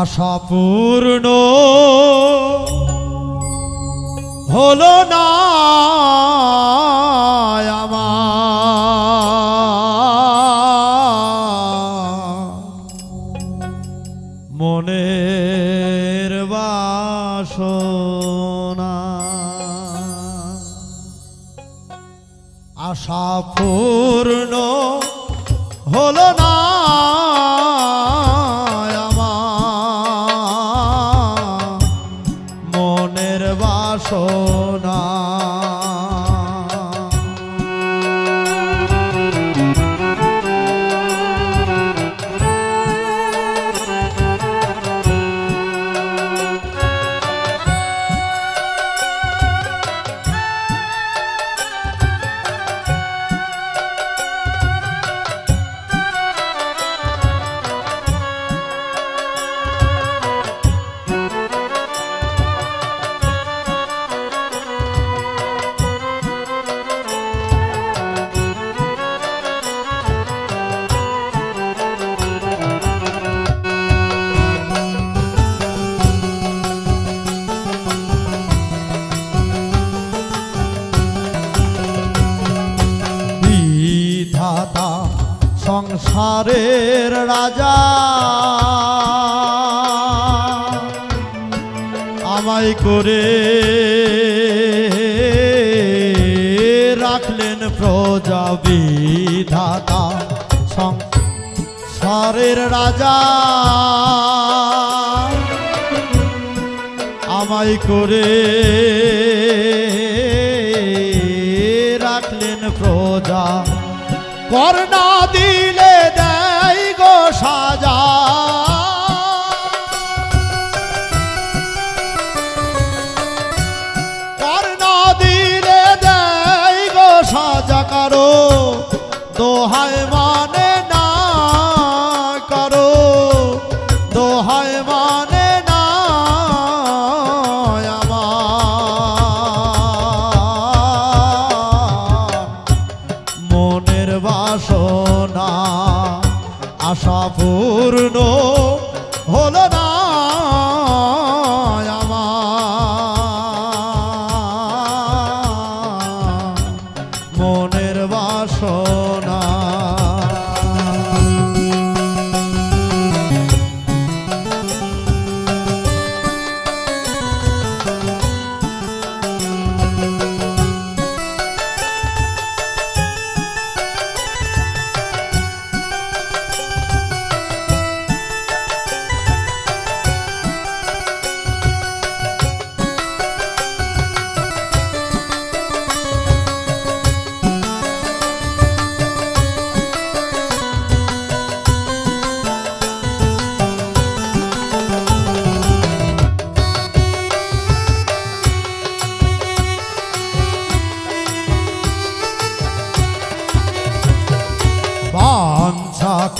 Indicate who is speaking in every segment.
Speaker 1: আশা পূর্ণ হলো না মনের বাসনা। আশা পূর্ণ হলো না সংসারের রাজা। আমায় করে রাখলেন প্রজা বিধাতা সংসারের রাজা। আমায় করে রাখলেন প্রজা। দিলে মানে না করো। দোহায় মানে না আমার। মনের বাসনা আশা পূর্ণ হলো না আমার। মনের বাসনা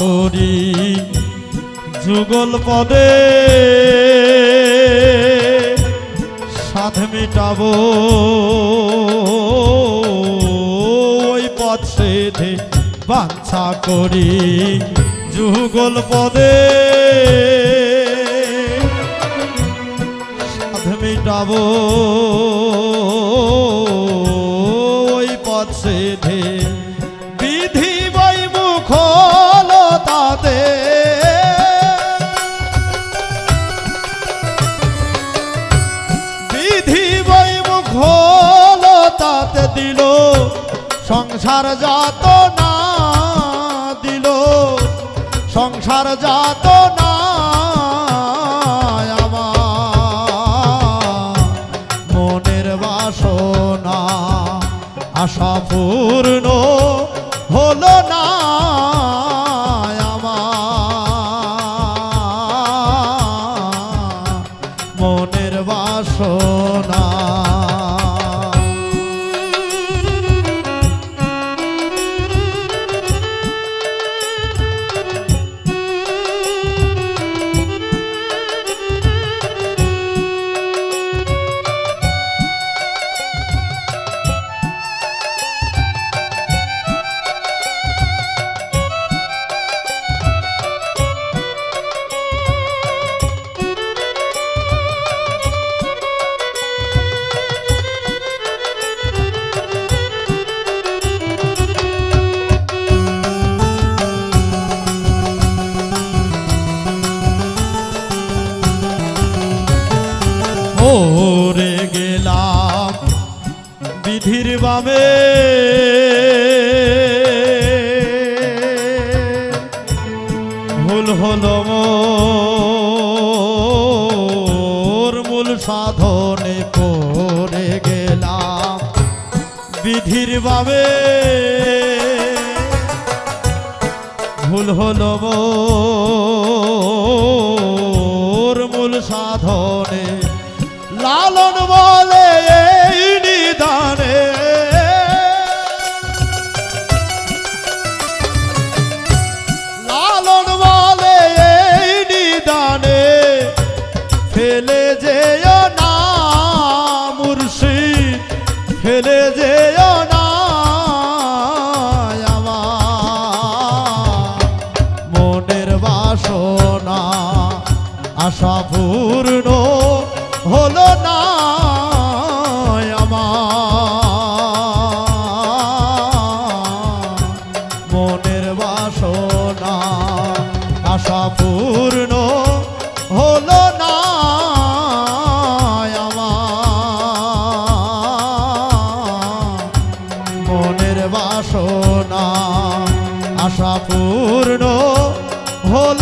Speaker 1: করি যুগল পদে। সাধ মিটাবো ওই পথ সেধে বাঞ্ছা করি যুগল পদে। সাধ মিটাবো ওই পথ সেধে সংসার যাত না দিল সংসার যাত মরে গেলাম বিধির বামে। ভুল হল মোর মূল সাধনে পড়ে গেলাম বিধির বামে। ভুল হল মূল সাধন বাসনা আশা পূর্ণ হলো